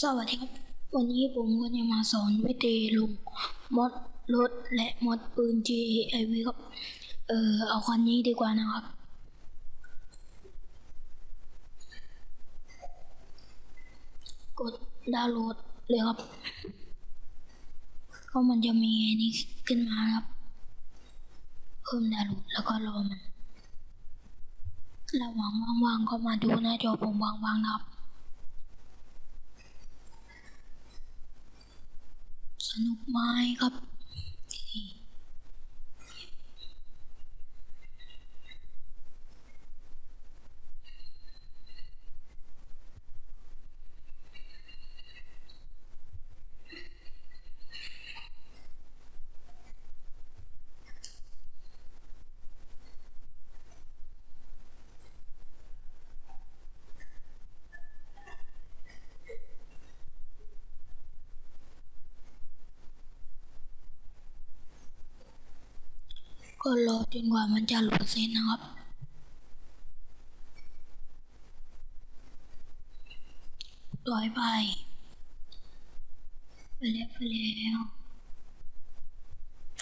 สวัสดีครับ วันนี้ผมก็จะมาสอนวิธีลงมดรถและมดปืน GAV ครับ เออเอาคันนี้ดีกว่านะครับ กดดาวน์โหลดเลยครับ ก็มันจะมีอันนี้ขึ้นมาครับ เพิ่มดาวน์โหลดแล้วก็รอมัน ระหว่างว่างๆก็มาดูหน้าจอผมว่างๆนะครับ สนุกไหมครับ ก็รอจนกว่ามันจะหลุดเสร็จนะครับปล่อยไป ไปแล้วไปแล้ว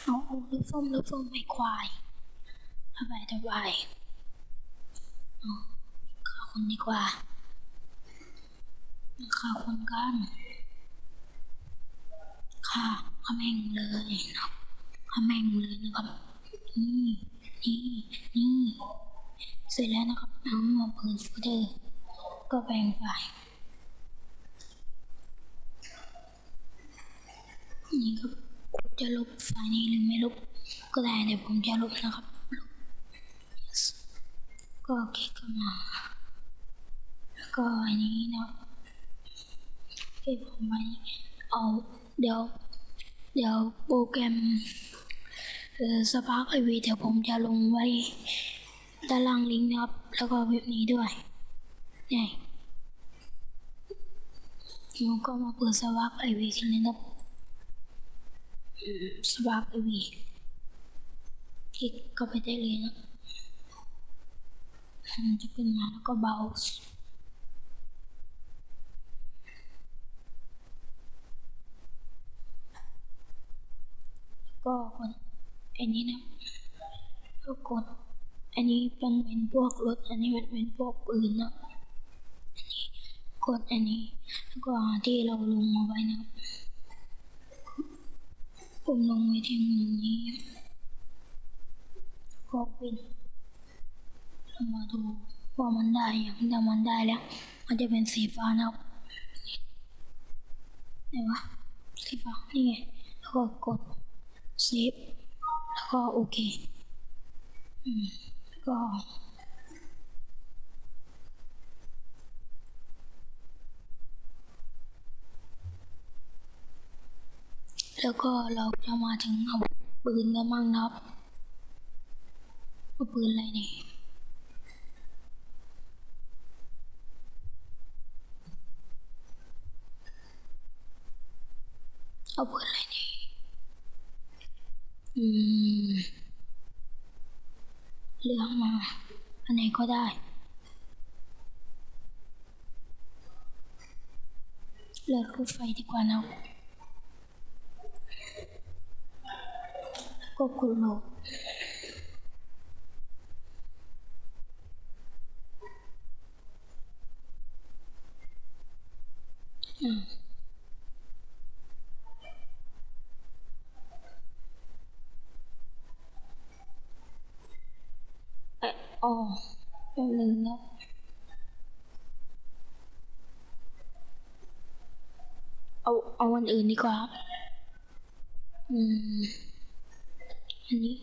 เอาเอาลูกส้มลูกส้มไม่ควายทำไมทำไมเอาฆ่าคนดีกว่าฆ่าคนกันฆ่าฆ่าแม่งเลยนะครับฆ่าแม่งเลยนะครับ นี่นี่นี่เสร็จแล้วนะครับเอามาเปิดโฟลเดอร์ก็แบ่งไฟล์นี่ครับจะลบไฟล์นี้หรือไม่ลบก็ได้เดี๋ยวผมจะลบนะครับลบ yes ก็คลิกเข้ามาแล้วก็อันนี้นะเก็บผมไว้เอาเดี๋ยวเดี๋ยวโปรแกรม สปาร์กไอวีเดี๋ยวผมจะลงไว้ด้านล่างลิงก์นะครับ แล้วก็เว็บนี้ด้วยนี่เราก็มาเปิดสปาร์กไอวีกันเลยนะครับสปาร์กไอวีคลิกเข้าไปได้เลยนะมันจะขึ้นมาแล้วก็เบาส์ก็กด อันนี้นะก็กด อันนี้เป็นเป็นพวกรถ อันนี้เป็นเป็นพวกปืนนะอันนี้กดอันนี้แล้วก็ที่เราลงเอาไว้นะครับผมลงไว้ที่มุมนี้ก็เป็นมาดูว่ามันได้อย่างถ้ามันได้แล้ว มันจะเป็นสีฟ้านะครับไหนวะสีฟ้านี่ไงแล้วก็กดเซฟ ก็โอเคก็แล้วก็เราจะมาถึงเอาปืนกันมั่งนะครับเอาปืนอะไรเนี่ยเอาปืนอะไรเนี่ยอืม เลือกมา อันไหนก็ได้ เลือกรถไฟดีกว่านะก็กดโลอืม เอออ๋อแป๊บนึงนะ เอาเอาวันอื่นดีกว่า อืม อันนี้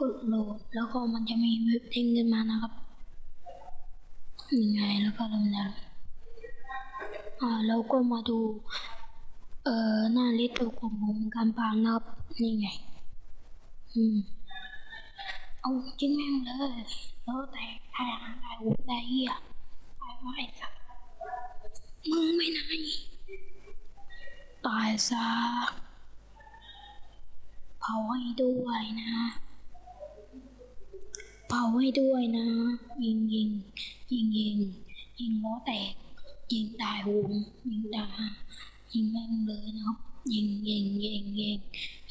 กดโหลด แล้วก็มันจะมีเว็บเด้งขึ้นมานะครับยังไงแล้วก็ลงแล้วอ่าแล้วก็มาดู เอ่อ หน้าลิสต์ของผมการปางนะครับ นี่ไง อืม เอาจริงแม่งเลยแล้วแต่ ใครหาได้วุได้เหี้ยตายว่าไอ้สัสมึงไม่ไหนตายซะเผาให้ด้วยนะเผเผาให้ด้วยนะ ยิงยิงยิงยิงยิงล้อแตก ยิงตายวงยิงตายิงแม่งเลยนะครับ ยิงยิงยิงยิง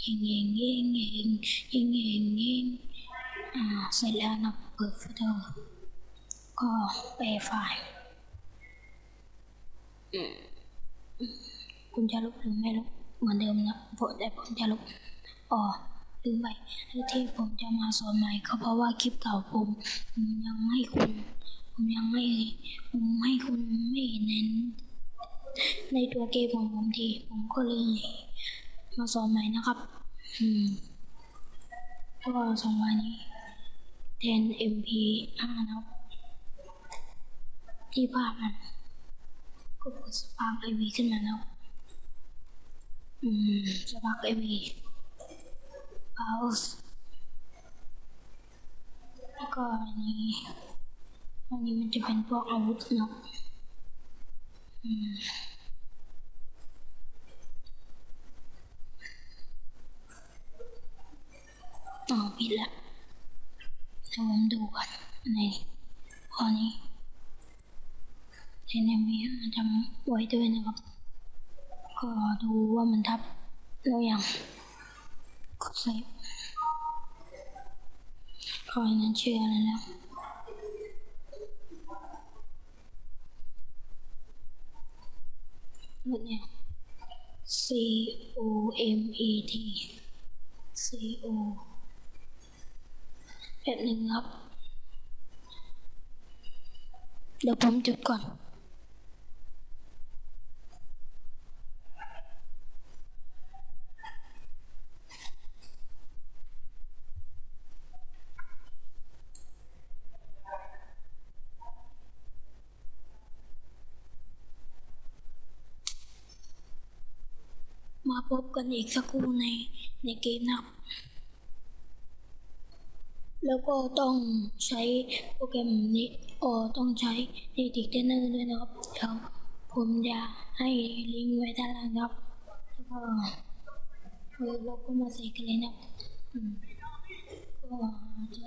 ยิงยิงยิงยิงยิงยิงยิงอ่าเสร็จแล้วนะเปิดฟิลเตอร์ ก็แปลไฟล์อืมคุณจะลบหรือไม่ลบเหมือนเดิมนะผมแต่ผมจะลบอ๋อลืมไปที่ผมจะมาสอนใหม่ก็เพราะว่าคลิปเก่าผมผมยังให้คุณ ผมยังไม่ผมให้คุณไม่เน้น ในตัวเกมของผมทีผมก็เลยมาสอนใหม่นะครับ อืมก็สองวันนี้แทน MP5 นะครับ ที่ภาพมันก็เปิดสปาร์กไอวีขึ้นมาแล้ว อืม สปาร์กไอวีเบาส์แล้วก็อันนี้อันนี้มันจะเป็นพวกอาวุธเนาะอืมอ๋อผิดละเดี๋ยวผมดูก่อนในข้อนี้ เทนมีจำไว้ด้วยนะครับ ก็ดูว่ามันทับแล้วยังกดเซฟข้อนั้นชื่ออะไรแล้วหมดเนี่ย C O M E T C O แบบหนึ่งครับ เดี๋ยวผมจุดก่อน มาพบกันอีกสักครู่ในในเกมนะครับ แล้วก็ต้องใช้โปรแกรมนี้อ๋อต้องใช้ในดิกเทนเนอร์ด้วยนะครับเดี๋ยวผมจะให้ลิงก์ไว้ด้านล่างครับแล้วก็เออเราก็มาใส่กันเลยนะอืมก็จะ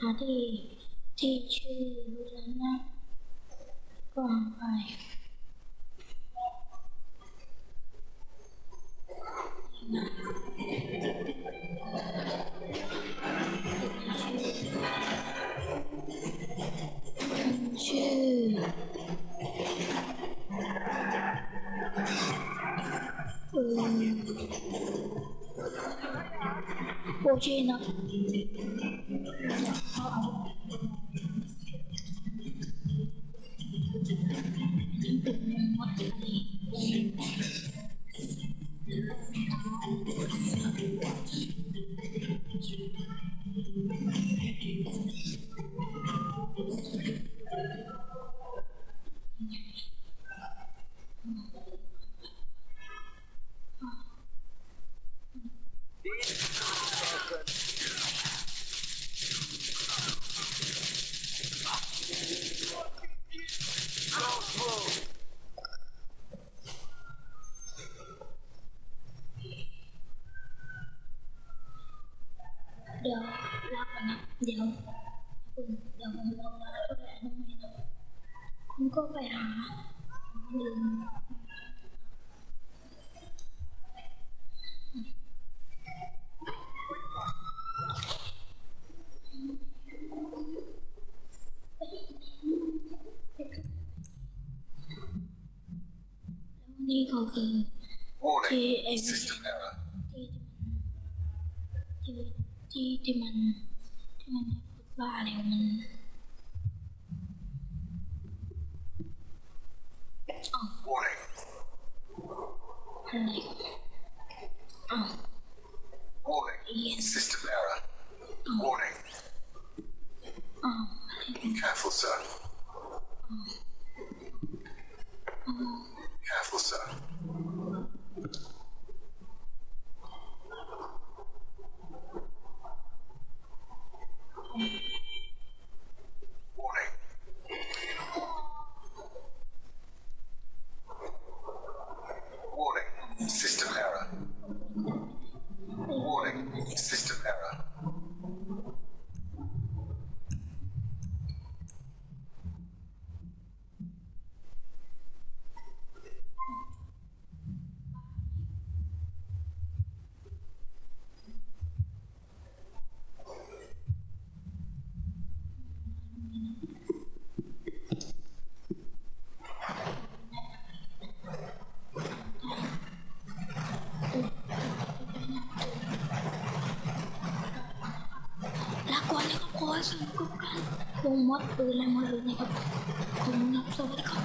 หาที่ที่ชื่อรูนั้นนะก็ไป 过去呢？ เดี๋ยวลากกันนะ เดี๋ยวคุณเดี๋ยวผมลองลาก็ไปน้องไม่นะคุณก็ไปหาลืมนี่ก็คือที่ ที่มันที่มันบ้าอะไรมันอ้าวอะไรอ้าว Warning. Yes. System error. Warning. Oh, Be careful, sir. system error. Mm-hmm. มดปืนและหมดเลยนะครับผมนับสวัสดีครับ